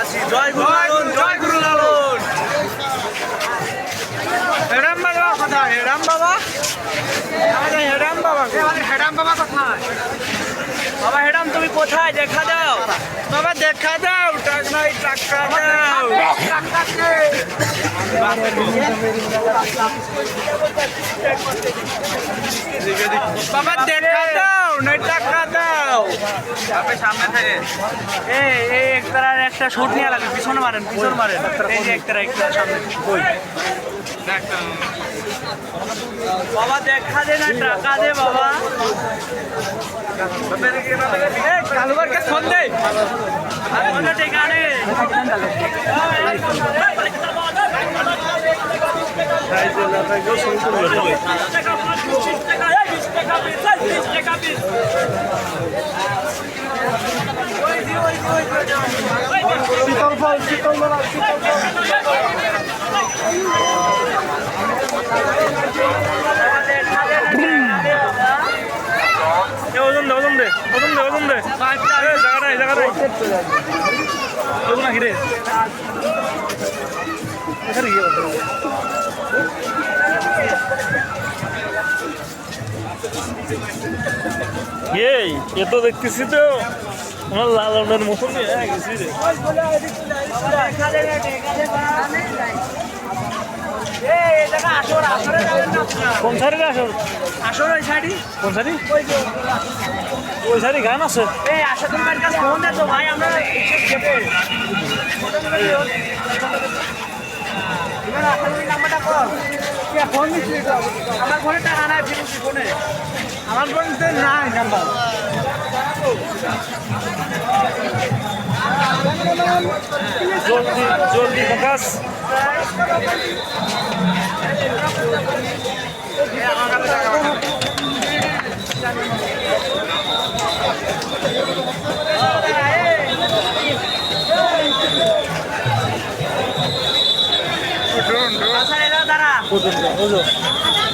আছি। জয় গুরু লালন জয় গুরু লালন হেরাম বাবা কথা হেরাম বাবা? আমাদের হেরাম বাবা আমাদের হেরাম বাবা কোথায়? বাবা হেরাম তুমি কোথায়? দেখা দাও। বাবা দেখা দাও। টাক নাই টাকা দাও বাবা। দেখা দাও। নাই টাকা দাও সামনে থেকে এই এই একতারার একটা শুট নিয়ে লাগবে পিছনে মারেন পিছনে মারেন এই যে একতারা একটা সামনে কই বাবা দেখা দে না টাকা দে বাবা কালুবারকে ফোন দে টেকা নে শীতল ফল শীতল ওজন দে ওজন দে ওজন দে ওজন দে এ জায়গা নাই জায়গা নাই ওজন নাকি এখানে গিয়ে এই, এ তো দেখতেছি তো। আমার লাল মতন হয়ে, গেছি রে। কোন শাড়ির আসর আসলে? ওই শাড়ি কোন শাড়ি? ওই শাড়ি গান আছে। এই আশা তোমার কাছে ফোন ভাই, আমরা আমার ফোনে টাকা নাই ফোনে আমার বলতে নাই নাম্বার জলদি জলদি ফোকাস 我怎么了？我。